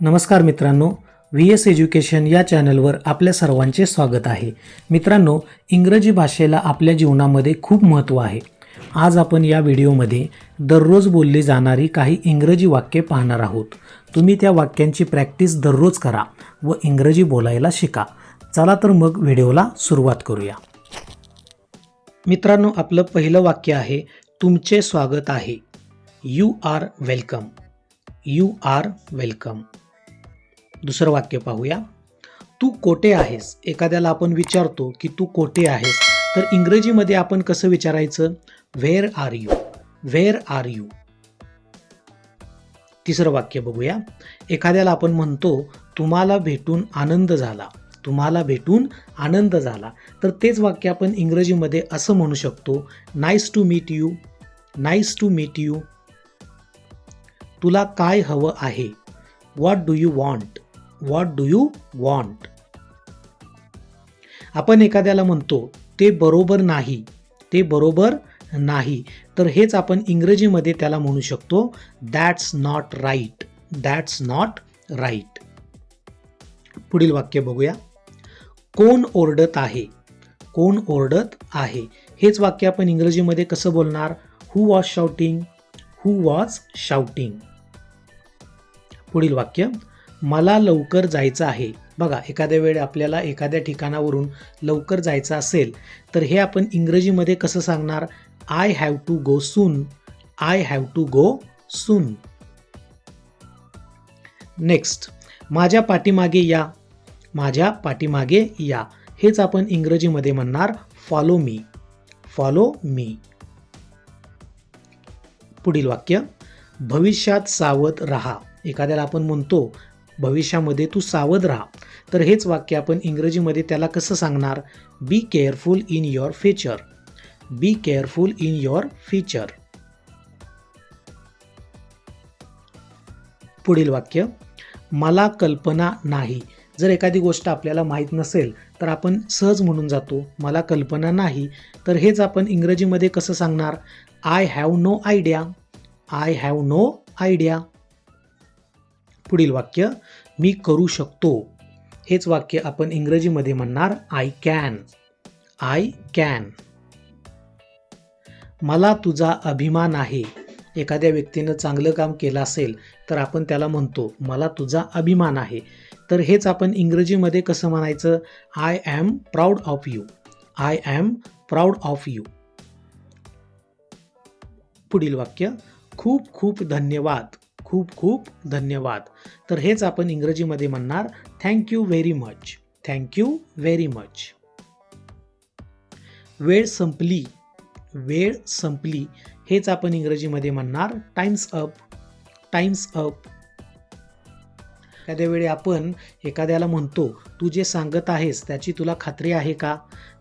नमस्कार मित्रांनो V S education या चॅनलवर आपल्या सर्वांचे स्वागत आहे. मित्रांनो इंग्रजी भाषेला आपल्या जीवनामध्ये खूप महत्त्व आहे. आज आपण या व्हिडिओमध्ये दररोज बोलली जाणारी काही इंग्रजी वाक्ये पाहणार आहोत. तुम्ही त्या वाक्यांची प्रॅक्टिस दररोज करा व इंग्रजी बोलायला शिका. चला तर मग व्हिडिओला सुरुवात करूया. मित्रांनो आपलं पहिलं वाक्य आहे तुमचे स्वागत आहे. You are welcome you are welcome दुसरं वाक्य पाहूया. तू कोठे आहेस? एखाद्याला आपण विचारतो की तू कोठे आहेस? तर इंग्रजीमध्ये आपण कसं विचारायचं? Where are you where are you तिसरं वाक्य बघूया. एखाद्याला आपण म्हणतो तुम्हाला भेटून आनंद झाला. तुम्हाला भेटून आनंद झाला. तर तेच वाक्य आपण इंग्रजीमध्ये असं म्हणू शकतो nice to meet you nice to meet you तुला काय हवं आहे? What do you want what do you want आपण एखाद्याला म्हणतो ते बरोबर नाही ते बरोबर नाही. तर हेच आपण इंग्रजीमध्ये त्याला म्हणू शकतो that's not right that's not right पुढील वाक्य बघूया. कोण ओरडत आहे? कोण ओरडत आहे? हेच वाक्य आपण इंग्रजीमध्ये कसं बोलणार? Who was shouting who was shouting पुढील वाक्य. मला लवकर जायचं आहे. बघा एखाद्या वेळ आपल्याला एखाद्या ठिकाणावरून लवकर जायचं असेल तर हे आपण इंग्रजीमध्ये कसं सांगणार? I have to go soon I have to go soon next माझ्या पाठीमागे या. माझ्या पाठीमागे या. हेच आपण इंग्रजीमध्ये म्हणणार फॉलो मी फॉलो मी पुढील वाक्य भविष्यात सावध राहा. एखाद्याला आपण म्हणतो भविष्यामध्ये तू सावध राहा. तर हेच वाक्य आपण इंग्रजीमध्ये त्याला कसं सांगणार? Be careful in your future be careful in your future पुढील वाक्य मला कल्पना नाही. जर एखादी गोष्ट आपल्याला माहीत नसेल तर आपण सहज म्हणून जातो मला कल्पना नाही. तर हेच आपण इंग्रजीमध्ये कसं सांगणार? I have no idea I have no idea पुढील वाक्य मी करू शकतो. हेच वाक्य आपण इंग्रजीमध्ये म्हणणार आय कॅन आय कॅन मला तुझा अभिमान आहे. एखाद्या व्यक्तीनं चांगलं काम केलं असेल तर आपण त्याला म्हणतो मला तुझा अभिमान आहे. तर हेच आपण इंग्रजीमध्ये कसं म्हणायचं? I am proud of you I am proud of you पुढील वाक्य खूप खूप धन्यवाद. खूप खूप धन्यवाद. तर हेच आपण इंग्रजीमध्ये म्हणणार. Thank you very much thank you very much वेळ संपली. वेळ संपली. हेच आपण इंग्रजीमध्ये म्हणणार. टाइम्स अप टाइम्स अप एखाद्या वेळी आपण एखाद्याला म्हणतो तू जे सांगत आहेस त्याची तुला खात्री आहे का?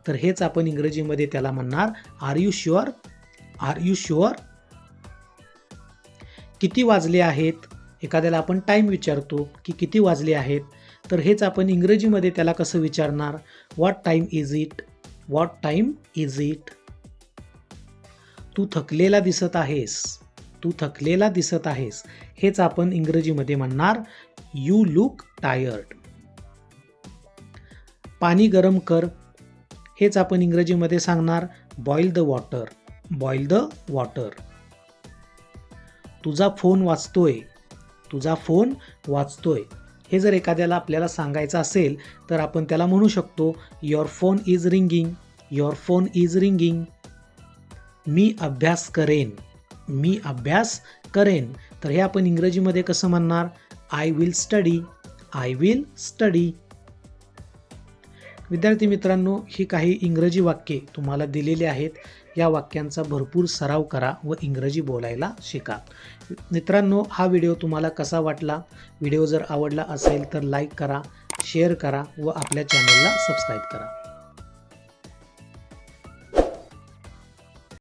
तर हेच आपण इंग्रजीमध्ये त्याला म्हणणार. Are you sure are you sure किती वाजले आहेत? एखाद्याला आपण टाईम विचारतो की किती वाजले आहेत? तर हेच आपण इंग्रजीमध्ये त्याला कसं विचारणार? What time is it what time is it तू थकलेला दिसत आहेस. तू थकलेला दिसत आहेस. हेच आपण इंग्रजीमध्ये म्हणणार यू लुक टायर्ड पाणी गरम कर. हेच आपण इंग्रजीमध्ये सांगणार boil the water boil the water तुझा फोन वाचतोय. तुझा फोन वाचतोय. हे जर एखाद्याला आपल्याला सांगायचं असेल तर आपण त्याला म्हणू शकतो your phone is ringing your phone is ringing मी अभ्यास करेन. मी अभ्यास करेन. तर हे आपण इंग्रजीमध्ये कसं म्हणणार? I will study I will study विद्यार्थी मित्रांनो ही काही इंग्रजी वाक्ये तुम्हाला दिलेली आहेत. या वाक्यांचा भरपूर सराव करा व इंग्रजी बोलायला शिका. मित्रांनो हा व्हिडिओ तुम्हाला कसा वाटला? व्हिडिओ जर आवडला असेल तर लाईक करा शेअर करा व आपल्या चॅनलला सबस्क्राईब करा.